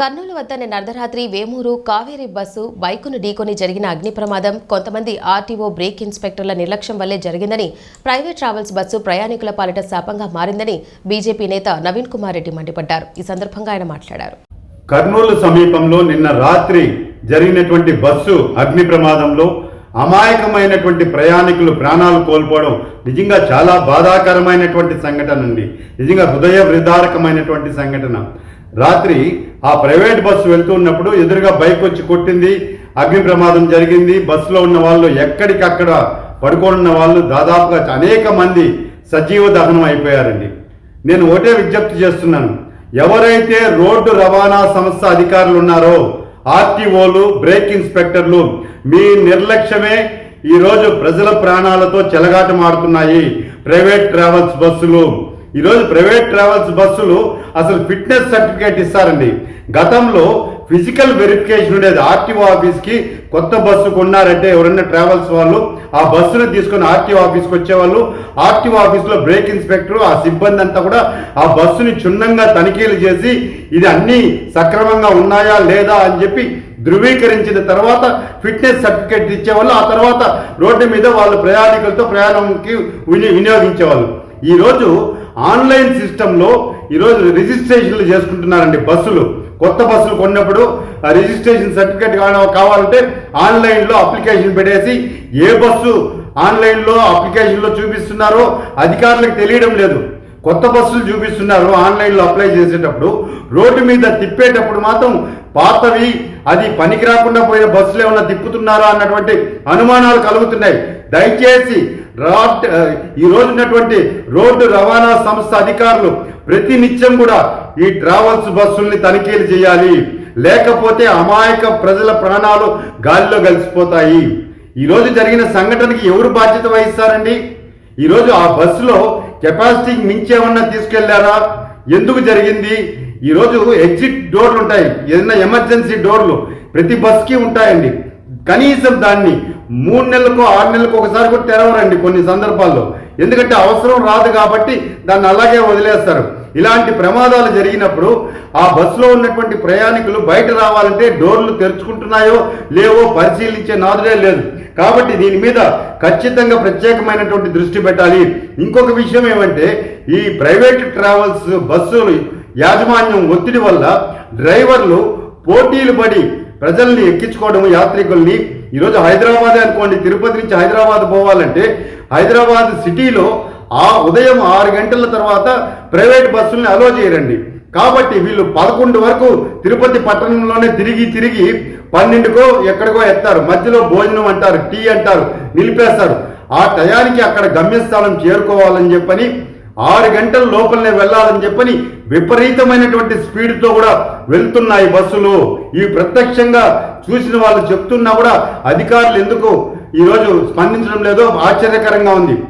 కర్నూలు వద్ద నిన్న అర్ధరాత్రి వేమూరు కావేరీ బస్సు బైకును ఢీకొని జరిగిన అగ్ని ప్రమాదం కొంతమంది ఆర్టీఓ బ్రేక్ ఇన్స్పెక్టర్ల నిర్లక్ష్యం వల్లే జరిగిందని ప్రైవేట్ ట్రావెల్స్ బస్సు ప్రయాణికుల పాలిట శాపంగా మారిందని బీజేపీ నేత నవీన్ కుమార్ రెడ్డి మండిపడ్డారు. ఈ సందర్భంగా ఆయన మాట్లాడారు. కర్నూలు సమీపంలో నిన్న రాత్రి జరిగినటువంటి బస్సు అగ్ని ప్రమాదంలో అమాయకమైనటువంటి ప్రయాణికులు ప్రాణాలు కోల్పోవడం నిజంగా చాలా బాధాకరమైనటువంటి సంఘటన అండి. నిజంగా హృదయ విదారకమైనటువంటి సంఘటన. రాత్రి ఆ ప్రైవేట్ బస్సు వెళ్తున్నప్పుడు ఎదురుగా బైక్ వచ్చి కొట్టింది అగ్ని ప్రమాదం జరిగింది. బస్సులో ఉన్న వాళ్ళు ఎక్కడికక్కడ పడుకొని ఉన్న వాళ్ళు దాదాపుగా అనేక మంది సజీవ దహనం అయిపోయారండి. నేను ఒకటే విజ్ఞప్తి చేస్తున్నాను. ఎవరైతే రోడ్డు రవాణా సంస్థ అధికారులు ఉన్నారో ఆర్టీఓలు బ్రేక్ ఇన్స్పెక్టర్లు మీ నిర్లక్ష్యమే ఈరోజు ప్రజల ప్రాణాలతో చెలగాటమాడుతున్నాయి ప్రైవేట్ ట్రావెల్స్ బస్సులు. ఈరోజు ప్రైవేట్ ట్రావెల్స్ బస్సులు అసలు ఫిట్నెస్ సర్టిఫికేట్ ఇస్తారండి. గతంలో ఫిజికల్ వెరిఫికేషన్ ఉండేది. ఆర్టీఓ ఆఫీస్కి కొత్త బస్సు కొన్నారంటే ఎవరైనా ట్రావెల్స్ వాళ్ళు ఆ బస్సును తీసుకొని ఆర్టీఓ ఆఫీస్కి వచ్చేవాళ్ళు. ఆర్టీఓ ఆఫీస్లో బ్రేక్ ఇన్స్పెక్టర్ ఆ సిబ్బంది అంతా కూడా ఆ బస్సుని క్షుణ్ణంగా తనిఖీలు చేసి ఇది అన్ని సక్రమంగా ఉన్నాయా లేదా? అని చెప్పి ధృవీకరించిన తర్వాత ఫిట్నెస్ సర్టిఫికేట్ ఇచ్చేవాళ్ళు. ఆ తర్వాత రోడ్డు మీద వాళ్ళు ప్రయాణికులతో ప్రయాణంకి విని వినియోగించేవాళ్ళు. ఈరోజు ఆన్లైన్ సిస్టంలో ఈరోజు రిజిస్ట్రేషన్లు చేసుకుంటున్నారండి బస్సులు. కొత్త బస్సులు కొన్నప్పుడు ఆ రిజిస్ట్రేషన్ సర్టిఫికేట్ కావాలంటే ఆన్లైన్లో అప్లికేషన్ పెట్టేసి ఏ బస్సు ఆన్లైన్లో అప్లికేషన్లో చూపిస్తున్నారో అధికారులకు తెలియడం లేదు. కొత్త బస్సులు చూపిస్తున్నారు ఆన్లైన్లో అప్లై చేసేటప్పుడు. రోడ్డు మీద తిప్పేటప్పుడు మాత్రం పాతవి అది పనికి రాకుండా పోయిన బస్సులు ఏమైనా తిప్పుతున్నారా అన్నటువంటి అనుమానాలు కలుగుతున్నాయి. దయచేసి రాట్ ఈ రోజు ఉన్నటువంటి రోడ్డు రవాణా సంస్థ అధికారులు ప్రతి నిత్యం కూడా ఈ ట్రావెల్స్ బస్సుల్ని తనిఖీలు చేయాలి. లేకపోతే అమాయక ప్రజల ప్రాణాలు గాలిలో కలిసిపోతాయి. ఈ రోజు జరిగిన సంఘటనకి ఎవరు బాధ్యత వహిస్తారండి? ఈరోజు ఆ బస్సులో కెపాసిటీకి మించి ఏమన్నా తీసుకెళ్ళారా? ఎందుకు జరిగింది? ఈరోజు ఎగ్జిట్ డోర్లు ఉంటాయి ఏదైనా ఎమర్జెన్సీ డోర్లు ప్రతి బస్కి ఉంటాయండి. కనీసం దాన్ని మూడు నెలలకు ఆరు నెలలకు ఒకసారి కూడా తెరవరండి కొన్ని సందర్భాల్లో. ఎందుకంటే అవసరం రాదు కాబట్టి దాన్ని అలాగే వదిలేస్తారు. ఇలాంటి ప్రమాదాలు జరిగినప్పుడు ఆ బస్సులో ఉన్నటువంటి ప్రయాణికులు బయట రావాలంటే డోర్లు తెరుచుకుంటున్నాయో లేవో పరిశీలించే నాదుడే లేదు. కాబట్టి దీని మీద ఖచ్చితంగా ప్రత్యేకమైనటువంటి దృష్టి పెట్టాలి. ఇంకొక విషయం ఏమంటే ఈ ప్రైవేట్ ట్రావెల్స్ బస్సులు యాజమాన్యం ఒత్తిడి వల్ల డ్రైవర్లు పోటీలు పడి ప్రజల్ని ఎక్కించుకోవడం యాత్రికుల్ని ఈరోజు హైదరాబాద్ అనుకోండి తిరుపతి నుంచి హైదరాబాద్ పోవాలంటే హైదరాబాద్ సిటీలో ఆ ఉదయం ఆరు గంటల తర్వాత ప్రైవేట్ బస్సుల్ని అలో చేయరండి. కాబట్టి వీళ్ళు పదకొండు వరకు తిరుపతి పట్టణంలోనే తిరిగి తిరిగి పన్నెండుకో ఎక్కడికో ఎత్తారు. మధ్యలో భోజనం అంటారు టీ అంటారు నిలిపేస్తారు. ఆ టయానికి అక్కడ గమ్యస్థానం చేరుకోవాలని చెప్పని ఆరు గంటల లోపలనే వెళ్ళాలని చెప్పని విపరీతమైనటువంటి స్పీడ్తో కూడా వెళ్తున్నాయి బస్సులు. ఈ ప్రత్యక్షంగా చూసిన వాళ్ళు చెప్తున్నా కూడా అధికారులు ఎందుకు ఈరోజు స్పందించడం లేదో ఆశ్చర్యకరంగా ఉంది.